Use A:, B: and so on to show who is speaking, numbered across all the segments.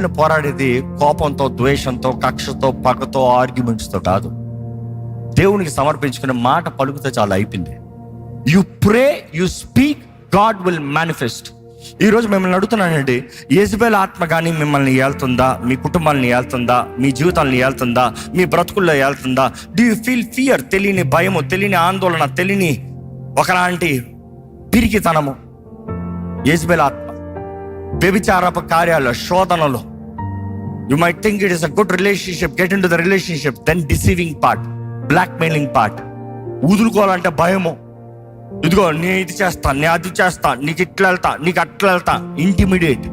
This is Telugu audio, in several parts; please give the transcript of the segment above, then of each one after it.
A: జెజబెల్ని పోరాడేది కోపంతో ద్వేషంతో కక్షతో పగతో ఆర్గ్యుమెంట్స్తో కాదు. దేవునికి సమర్పించుకునే మాట పలుకుతే చాలా అయిపోయింది. You pray you speak God will manifest ఈరోజు మిమ్మల్ని అడుగుతున్నానండి యజ్బేల్ ఆత్మ కానీ మిమ్మల్ని ఏళ్తుందా? మీ కుటుంబాన్ని ఏళ్తుందా? మీ జీవితాలను ఏళ్తుందా? మీ బ్రతుకుల్లో ఏళ్తుందా? డూ యూ ఫీల్ ఫియర్ తెలియని భయము తెలియని ఆందోళన తెలియని ఒకలాంటి పిరికితనము. యజ్బేల్ ఆత్మ. వ్యభిచారపు కార్యాలు శోధనలు you may think it is a good relationship get into the relationship then deceiving part blackmailing part ఊదులుకోవాలంటే భయము. ఇదిగో నేను ఇది చేస్తా నేను అది చేస్తా నీకు ఇట్లా వెళ్తా నీకు అట్లా వెళ్తా. ఇంటిమీడియట్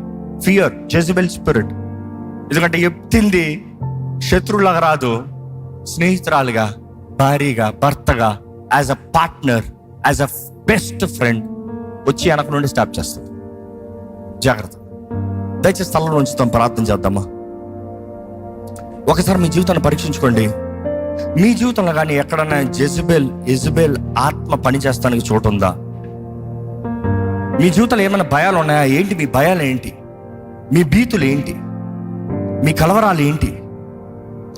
A: ఫియర్ జెజిబెల్ స్పిరిట్ ఎందుకంటే ఎప్తింది శత్రువులాగా రాదు స్నేహితురాలుగా భారీగా భర్తగా as a partner as a best friend వచ్చి వెనక నుండి స్టాప్ చేస్తుంది. జాగ్రత్త. దయచేసి స్థలంలో ఉంచుతాం ప్రార్థన చేద్దామా? ఒకసారి మీ జీవితాన్ని పరీక్షించుకోండి. మీ జీవితంలో కానీ ఎక్కడన్నా జెజబెల్ ఇజబెల్ ఆత్మ పనిచేస్తానికి చోటు ఉందా మీ జీవితంలో ఏమైనా భయాలు ఉన్నాయా ఏంటి? మీ భయాలు ఏంటి మీ భీతులు ఏంటి మీ కలవరాలు ఏంటి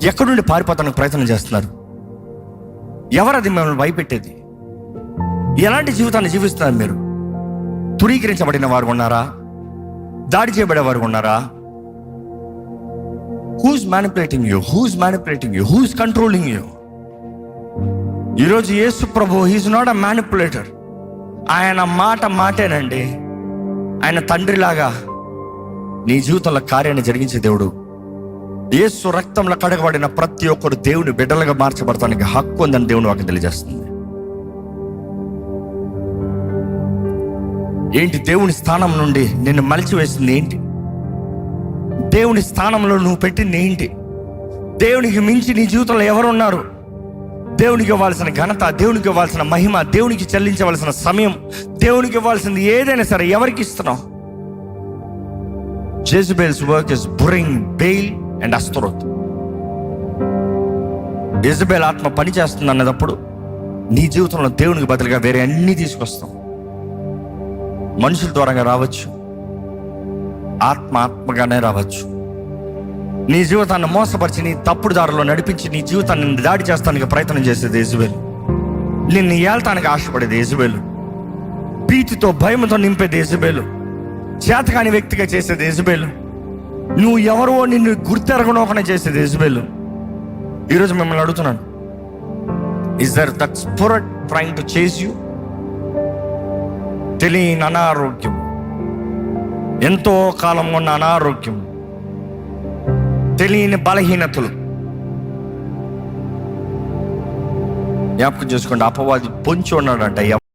A: ఎక్కడి నుండి పారిపోతానికి ప్రయత్నం చేస్తున్నారు? ఎవరది మిమ్మల్ని భయపెట్టేది? ఎలాంటి జీవితాన్ని జీవిస్తున్నారు మీరు? తురీకరించబడిన వారు ఉన్నారా? దాడి చేయబడే వారు ఉన్నారా? Who's manipulating you who's manipulating you who's controlling you ఈరోజు Yesu Prabhu he's not a manipulator ఆయన మాట మాటేనండి. ఆయన తండ్రిలాగా నీ జీవితంలో కార్యాన్ని జరిగించే దేవుడు. యేసు రక్తంలో కడగబడిన ప్రతి ఒక్కరు దేవుని బిడ్డలుగా మార్చబడటానికి హక్కు ఉందని దేవుని వాకి తెలియజేస్తుంది. ఏంటి దేవుని స్థానం నుండి నిన్ను మలిచివేసింది ఏంటి? దేవుని స్థానంలో నువ్వు పెట్టింది ఏంటి దేవునికి మించి నీ జీవితంలో ఎవరున్నారు? దేవునికి ఇవ్వాల్సిన ఘనత దేవునికి ఇవ్వాల్సిన మహిమ దేవునికి చెల్లించవలసిన సమయం దేవునికి ఇవ్వాల్సింది ఏదైనా సరే ఎవరికి ఇస్తున్నావు? Jezebel's work is bringing Baal and Ashtaroth Jezebel ఆత్మ పని చేస్తుంది అన్నదప్పుడు నీ జీవితంలో దేవునికి బదులుగా వేరే అన్ని తీసుకొస్తాం. మనుషుల ద్వారా రావచ్చు. ఆత్మ ఆత్మగానే రావచ్చు. నీ జీవితాన్ని మోసపరిచి నీ తప్పుడు దారిలో నడిపించి నీ జీవితాన్ని దాడి చేస్తానికి ప్రయత్నం చేసేది యజువేలు నిన్ను ఏళ్తానికి ఆశపడేది యజువేలు భీతితో భయంతో నింపేది యజుబేలు. చేతకాని వ్యక్తిగా చేసేది యజుబేలు. నువ్వు ఎవరో నిన్ను గుర్తెరగనోకనే చేసేది యజుబేలు. ఈరోజు మిమ్మల్ని అడుగుతున్నాను. Is there that spirit trying to chase you తెలియని అనారోగ్యం. ఎంతో కాలం ఉన్న అనారోగ్యం తెలియని బలహీనతలు. జ్ఞాపకం చేసుకోండి అపవాది పొంచి ఉన్నాడంట